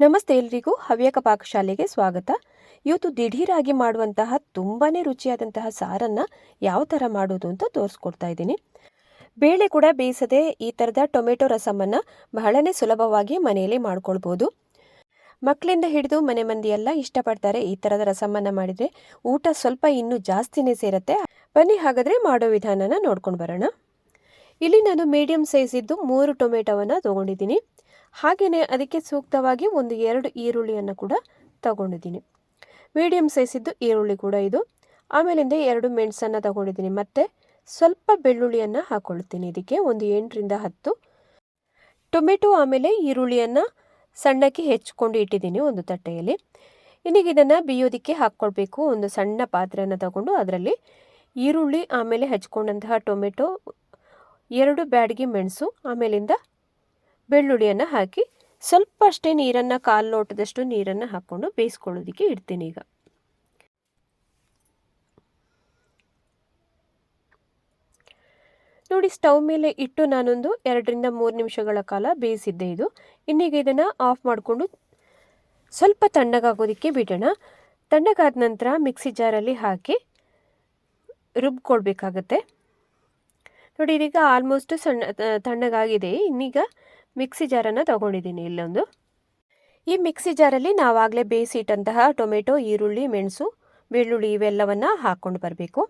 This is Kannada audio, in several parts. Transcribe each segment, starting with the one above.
ನಮಸ್ತೆ ಎಲ್ರಿಗೂ ಹವ್ಯಕ ಪಾಕಶಾಲೆಗೆ ಸ್ವಾಗತ. ಇವತ್ತು ದಿಢೀರಾಗಿ ಮಾಡುವಂತಹ ತುಂಬಾ ರುಚಿಯಾದಂತಹ ಸಾರನ್ನು ಯಾವ ಥರ ಮಾಡೋದು ಅಂತ ತೋರಿಸ್ಕೊಡ್ತಾ ಇದ್ದೀನಿ. ಬೇಳೆ ಕೂಡ ಬೇಯಿಸದೆ ಈ ಥರದ ಟೊಮೆಟೊ ರಸಮನ್ನು ಬಹಳನೇ ಸುಲಭವಾಗಿ ಮನೆಯಲ್ಲಿ ಮಾಡ್ಕೊಳ್ಬೋದು. ಮಕ್ಕಳಿಂದ ಹಿಡಿದು ಮನೆ ಮಂದಿ ಎಲ್ಲ ಇಷ್ಟಪಡ್ತಾರೆ ಈ ಥರದ ರಸಮನ್ನು ಮಾಡಿದರೆ. ಊಟ ಸ್ವಲ್ಪ ಇನ್ನೂ ಜಾಸ್ತಿನೇ ಸೇರುತ್ತೆ. ಬನ್ನಿ ಹಾಗಾದರೆ ಮಾಡೋ ವಿಧಾನನ ನೋಡ್ಕೊಂಡು ಬರೋಣ. ಇಲ್ಲಿ ನಾನು ಮೀಡಿಯಂ ಸೈಜ್ ಇದ್ದು ಮೂರು ಟೊಮೆಟೊವನ್ನು ತೊಗೊಂಡಿದ್ದೀನಿ. ಹಾಗೆಯೇ ಅದಕ್ಕೆ ಸೂಕ್ತವಾಗಿ ಒಂದು ಎರಡು ಈರುಳ್ಳಿಯನ್ನು ಕೂಡ ತಗೊಂಡಿದ್ದೀನಿ. ಮೀಡಿಯಮ್ ಸೈಸಿದ್ದು ಈರುಳ್ಳಿ ಕೂಡ ಇದು. ಆಮೇಲಿಂದ ಎರಡು ಮೆಣಸನ್ನು ತಗೊಂಡಿದ್ದೀನಿ. ಮತ್ತು ಸ್ವಲ್ಪ ಬೆಳ್ಳುಳ್ಳಿಯನ್ನು ಹಾಕ್ಕೊಳ್ತೀನಿ ಇದಕ್ಕೆ ಒಂದು ಎಂಟರಿಂದ ಹತ್ತು. ಟೊಮೆಟೊ ಆಮೇಲೆ ಈರುಳ್ಳಿಯನ್ನು ಸಣ್ಣಕ್ಕೆ ಹೆಚ್ಕೊಂಡು ಇಟ್ಟಿದ್ದೀನಿ ಒಂದು ತಟ್ಟೆಯಲ್ಲಿ. ಇನ್ನೀಗ ಇದನ್ನು ಬೇಯೋದಕ್ಕೆ ಹಾಕ್ಕೊಳ್ಬೇಕು. ಒಂದು ಸಣ್ಣ ಪಾತ್ರೆಯನ್ನು ತಗೊಂಡು ಅದರಲ್ಲಿ ಈರುಳ್ಳಿ ಆಮೇಲೆ ಹಚ್ಕೊಂಡಂತಹ ಟೊಮೆಟೊ, ಎರಡು ಬ್ಯಾಡಿಗೆ ಮೆಣಸು, ಆಮೇಲಿಂದ ಬೆಳ್ಳುಳ್ಳಿಯನ್ನು ಹಾಕಿ ಸ್ವಲ್ಪ ಅಷ್ಟೇ ನೀರನ್ನು ಕಾಲು ಲೋಟದಷ್ಟು ನೀರನ್ನು ಹಾಕ್ಕೊಂಡು ಬೇಯಿಸ್ಕೊಳ್ಳೋದಕ್ಕೆ ಇಡ್ತೀನಿ ಈಗ. ನೋಡಿ, ಸ್ಟವ್ ಮೇಲೆ ಇಟ್ಟು ನಾನೊಂದು ಎರಡರಿಂದ ಮೂರು ನಿಮಿಷಗಳ ಕಾಲ ಬೇಯಿಸಿದ್ದೆ ಇದು. ಇನ್ನೀಗ ಇದನ್ನು ಆಫ್ ಮಾಡಿಕೊಂಡು ಸ್ವಲ್ಪ ತಣ್ಣಗಾಗೋದಕ್ಕೆ ಬಿಡೋಣ. ತಣ್ಣಗಾದ ನಂತರ ಮಿಕ್ಸಿ ಜಾರಲ್ಲಿ ಹಾಕಿ ರುಬ್ಕೊಳ್ಬೇಕಾಗತ್ತೆ. ನೋಡಿ, ಇದೀಗ ಆಲ್ಮೋಸ್ಟ್ ಸಣ್ಣ, ತಣ್ಣಗಾಗಿದೆ. ಇನ್ನೀಗ ಮಿಕ್ಸಿ ಜಾರನ್ನು ತಗೊಂಡಿದ್ದೀನಿ ಇಲ್ಲೊಂದು. ಈ ಮಿಕ್ಸಿ ಜಾರಲ್ಲಿ ನಾವಾಗಲೇ ಬೇಯಿಸಿಟ್ಟಂತಹ ಟೊಮೆಟೊ, ಈರುಳ್ಳಿ, ಮೆಣಸು, ಬೆಳ್ಳುಳ್ಳಿ ಇವೆಲ್ಲವನ್ನು ಹಾಕ್ಕೊಂಡು ಬರಬೇಕು.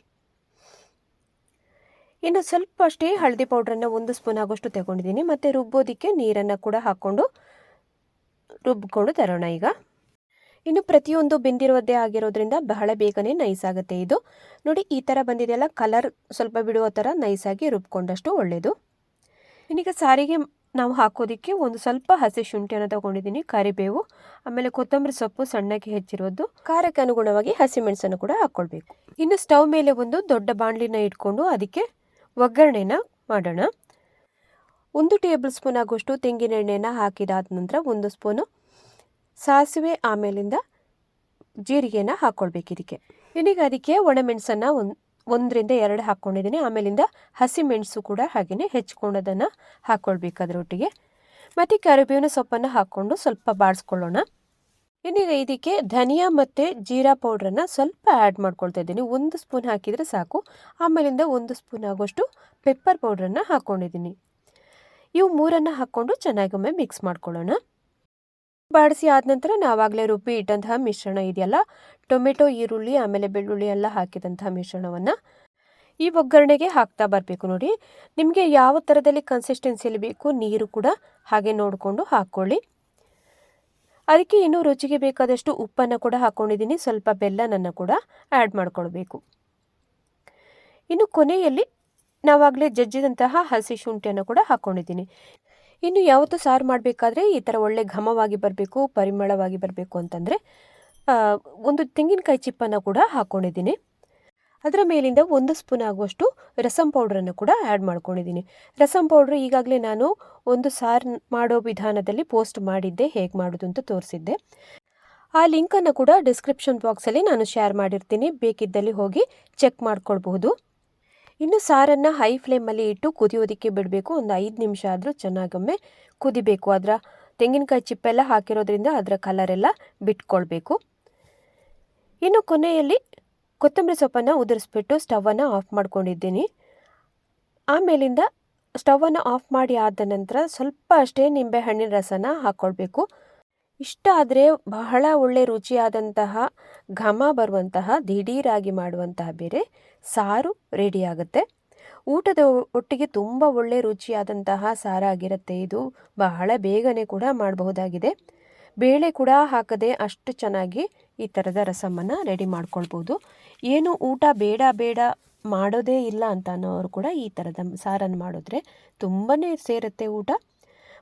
ಇನ್ನು ಸ್ವಲ್ಪ ಅಷ್ಟೇ ಹಳದಿ ಪೌಡ್ರನ್ನು ಒಂದು ಸ್ಪೂನ್ ಆಗೋಷ್ಟು ತಗೊಂಡಿದ್ದೀನಿ. ಮತ್ತು ರುಬ್ಬೋದಕ್ಕೆ ನೀರನ್ನು ಕೂಡ ಹಾಕ್ಕೊಂಡು ರುಬ್ಕೊಂಡು ತರೋಣ ಈಗ. ಇನ್ನು ಪ್ರತಿಯೊಂದು ಬೆಂದಿರೋದೇ ಆಗಿರೋದ್ರಿಂದ ಬಹಳ ಬೇಗನೆ ನೈಸ್ ಆಗುತ್ತೆ ಇದು. ನೋಡಿ, ಈ ಥರ ಬಂದಿದೆಯಲ್ಲ, ಕಲರ್ ಸ್ವಲ್ಪ ಬಿಡುವ ಥರ ನೈಸಾಗಿ ರುಬ್ಕೊಂಡಷ್ಟು ಒಳ್ಳೆಯದು ಇನ್ನೀಗ ಸಾರಿಗೆ ನಾವು ಹಾಕೋದಕ್ಕೆ ಒಂದು ಸ್ವಲ್ಪ ಹಸಿ ಶುಂಠಿಯನ್ನು ತಗೊಂಡಿದ್ದೀನಿ, ಕರಿಬೇವು, ಆಮೇಲೆ ಕೊತ್ತಂಬರಿ ಸೊಪ್ಪು ಸಣ್ಣಗೆ ಹೆಚ್ಚಿರೋದು, ಖಾರಕ್ಕೆ ಅನುಗುಣವಾಗಿ ಹಸಿಮೆಣಸನ್ನು ಕೂಡ ಹಾಕ್ಕೊಳ್ಬೇಕು ಇನ್ನು ಸ್ಟವ್ ಮೇಲೆ ಒಂದು ದೊಡ್ಡ ಬಾಣಲಿನ ಇಟ್ಕೊಂಡು ಅದಕ್ಕೆ ಒಗ್ಗರಣೆನ ಮಾಡೋಣ. ಒಂದು ಟೇಬಲ್ ಸ್ಪೂನ್ ಆಗುವಷ್ಟು ತೆಂಗಿನ ಎಣ್ಣೆನ ಹಾಕಿದಾದ ನಂತರ ಒಂದು ಸ್ಪೂನು ಸಾಸಿವೆ ಆಮೇಲಿಂದ ಜೀರಿಗೆನ ಹಾಕ್ಕೊಳ್ಬೇಕು ಇದಕ್ಕೆ. ಇನ್ನೀಗ ಅದಕ್ಕೆ ಒಣಮೆಣಸನ್ನು ಒಂದು ಒಂದರಿಂದ ಎರಡು ಹಾಕ್ಕೊಂಡಿದ್ದೀನಿ. ಆಮೇಲಿಂದ ಹಸಿ ಮೆಣಸು ಕೂಡ ಹಾಗೆಯೇ ಹೆಚ್ಕೊಂಡದನ್ನು ಹಾಕ್ಕೊಳ್ಬೇಕು ಅದರೊಟ್ಟಿಗೆ ಮತ್ತು ಕರಿಬೇವಿನ ಸೊಪ್ಪನ್ನು ಹಾಕ್ಕೊಂಡು ಸ್ವಲ್ಪ ಬಾಡಿಸ್ಕೊಳ್ಳೋಣ ಇನ್ನೀಗ ಇದಕ್ಕೆ ಧನಿಯಾ ಮತ್ತು ಜೀರಾ ಪೌಡ್ರನ್ನು ಸ್ವಲ್ಪ ಆ್ಯಡ್ ಮಾಡ್ಕೊಳ್ತಾ ಇದ್ದೀನಿ. ಒಂದು ಸ್ಪೂನ್ ಹಾಕಿದರೆ ಸಾಕು. ಆಮೇಲಿಂದ ಒಂದು ಸ್ಪೂನ್ ಆಗೋಷ್ಟು ಪೆಪ್ಪರ್ ಪೌಡ್ರನ್ನು ಹಾಕ್ಕೊಂಡಿದ್ದೀನಿ ಇವು ಮೂರನ್ನು ಹಾಕ್ಕೊಂಡು ಚೆನ್ನಾಗೊಮ್ಮೆ ಮಿಕ್ಸ್ ಮಾಡ್ಕೊಳ್ಳೋಣ. ಬಾಡಿಸಿ ಆದ ನಂತರ ನಾವಾಗಲೇ ರುಬ್ಬಿ ಇಟ್ಟಂತಹ ಮಿಶ್ರಣ ಇದೆಯಲ್ಲ? ಟೊಮೆಟೊ, ಈರುಳ್ಳಿ, ಆಮೇಲೆ ಬೆಳ್ಳುಳ್ಳಿ ಎಲ್ಲ ಹಾಕಿದಂತಹ ಮಿಶ್ರಣವನ್ನು ಈ ಒಗ್ಗರಣೆಗೆ ಹಾಕ್ತಾ ಬರಬೇಕು ನೋಡಿ. ನಿಮಗೆ ಯಾವ ಥರದಲ್ಲಿ ಕನ್ಸಿಸ್ಟೆನ್ಸಿಯಲ್ಲಿ ಬೇಕು ನೀರು ಕೂಡ ಹಾಗೆ ನೋಡಿಕೊಂಡು ಹಾಕ್ಕೊಳ್ಳಿ. ಅದಕ್ಕೆ ಇನ್ನೂ ರುಚಿಗೆ ಬೇಕಾದಷ್ಟು ಉಪ್ಪನ್ನು ಕೂಡ ಹಾಕ್ಕೊಂಡಿದ್ದೀನಿ ಸ್ವಲ್ಪ ಬೆಲ್ಲನನ್ನು ಕೂಡ ಆ್ಯಡ್ ಮಾಡ್ಕೊಳ್ಬೇಕು. ಇನ್ನು ಕೊನೆಯಲ್ಲಿ ನಾವಾಗಲೇ ಜಜ್ಜಿದಂತಹ ಹಸಿ ಶುಂಠಿಯನ್ನು ಕೂಡ ಹಾಕ್ಕೊಂಡಿದ್ದೀನಿ ಇನ್ನು ಯಾವತ್ತೂ ಸಾರು ಮಾಡಬೇಕಾದ್ರೆ ಈ ಥರ ಒಳ್ಳೆ ಘಮವಾಗಿ ಬರಬೇಕು, ಪರಿಮಳವಾಗಿ ಬರಬೇಕು ಅಂತಂದರೆ ಒಂದು ತೆಂಗಿನಕಾಯಿ ಚಿಪ್ಪನ್ನು ಕೂಡ ಹಾಕ್ಕೊಂಡಿದ್ದೀನಿ ಅದರ ಮೇಲಿಂದ ಒಂದು ಸ್ಪೂನ್ ಆಗುವಷ್ಟು ರಸಂ ಪೌಡ್ರನ್ನು ಕೂಡ ಆ್ಯಡ್ ಮಾಡ್ಕೊಂಡಿದ್ದೀನಿ. ರಸಂ ಪೌಡ್ರ್ ಈಗಾಗಲೇ ನಾನು ಒಂದು ಸಾರು ಮಾಡೋ ವಿಧಾನದಲ್ಲಿ ಪೋಸ್ಟ್ ಮಾಡಿದ್ದೆ, ಹೇಗೆ ಮಾಡೋದು ಅಂತ ತೋರಿಸಿದ್ದೆ. ಆ ಲಿಂಕನ್ನು ಕೂಡ ಡಿಸ್ಕ್ರಿಪ್ಷನ್ ಬಾಕ್ಸಲ್ಲಿ ನಾನು ಶೇರ್ ಮಾಡಿರ್ತೀನಿ. ಬೇಕಿದ್ದಲ್ಲಿ ಹೋಗಿ ಚೆಕ್ ಮಾಡ್ಕೊಳ್ಬಹುದು. ಇನ್ನು ಸಾರನ್ನು ಹೈ ಫ್ಲೇಮಲ್ಲಿ ಇಟ್ಟು ಕುದಿಯೋದಕ್ಕೆ ಬಿಡಬೇಕು. ಒಂದು ಐದು ನಿಮಿಷ ಆದರೂ ಚೆನ್ನಾಗೊಮ್ಮೆ ಕುದಿಬೇಕು. ಅದರ ತೆಂಗಿನಕಾಯಿ ಚಿಪ್ಪೆಲ್ಲ ಹಾಕಿರೋದ್ರಿಂದ ಅದರ ಕಲರೆಲ್ಲ ಬಿಟ್ಕೊಳ್ಬೇಕು. ಇನ್ನು ಕೊನೆಯಲ್ಲಿ ಕೊತ್ತಂಬರಿ ಸೊಪ್ಪನ್ನು ಉದುರಿಸ್ಬಿಟ್ಟು ಸ್ಟವನ್ನು ಆಫ್ ಮಾಡ್ಕೊಂಡಿದ್ದೀನಿ. ಆಮೇಲಿಂದ ಸ್ಟವನ್ನು ಆಫ್ ಮಾಡಿ ಆದ ನಂತರ ಸ್ವಲ್ಪ ಅಷ್ಟೇ ನಿಂಬೆ ಹಣ್ಣಿನ ರಸನ ಹಾಕ್ಕೊಳ್ಬೇಕು ಇಷ್ಟ ಆದರೆ ಬಹಳ ಒಳ್ಳೆ ರುಚಿಯಾದಂತಹ ಘಮ ಬರುವಂತಹ ದಿಢೀರಾಗಿ ಮಾಡುವಂತಹ ಬೇರೆ ಸಾರು ರೆಡಿಯಾಗುತ್ತೆ ಊಟದ ಒಟ್ಟಿಗೆ ತುಂಬ ಒಳ್ಳೆ ರುಚಿಯಾದಂತಹ ಸಾರಾಗಿರುತ್ತೆ ಇದು ಬಹಳ ಬೇಗನೆ ಕೂಡ ಮಾಡಬಹುದಾಗಿದೆ. ಬೇಳೆ ಕೂಡ ಹಾಕದೆ ಅಷ್ಟು ಚೆನ್ನಾಗಿ ಈ ಥರದ ರಸಮನ್ನು ರೆಡಿ ಮಾಡ್ಕೊಳ್ಬೋದು. ಏನು ಊಟ ಬೇಡ ಬೇಡ ಮಾಡೋದೇ ಇಲ್ಲ ಅಂತ ಅನ್ನೋರು ಕೂಡ ಈ ಥರದ ಸಾರನ್ನು ಮಾಡಿದ್ರೆ ತುಂಬಾ ಸೇರುತ್ತೆ ಊಟ.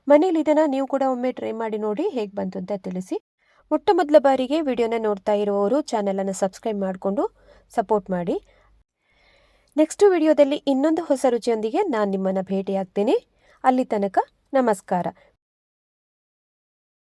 ಮನೇಲಿ ಇದನ್ನು ನೀವು ಕೂಡ ಒಮ್ಮೆ ಟ್ರೈ ಮಾಡಿ ನೋಡಿ ಹೇಗೆ ಬಂತು ಅಂತ ತಿಳಿಸಿ. ಮೊಟ್ಟ ಮೊದಲ ಬಾರಿಗೆ ವಿಡಿಯೋನ ನೋಡ್ತಾ ಇರುವವರು ಚಾನಲನ್ನು ಸಬ್ಸ್ಕ್ರೈಬ್ ಮಾಡಿಕೊಂಡು ಸಪೋರ್ಟ್ ಮಾಡಿ. ನೆಕ್ಸ್ಟ್ ವಿಡಿಯೋದಲ್ಲಿ ಇನ್ನೊಂದು ಹೊಸ ರುಚಿಯೊಂದಿಗೆ ನಾನು ನಿಮ್ಮನ್ನು ಭೇಟಿಯಾಗ್ತೀನಿ. ಅಲ್ಲಿ ತನಕ ನಮಸ್ಕಾರ.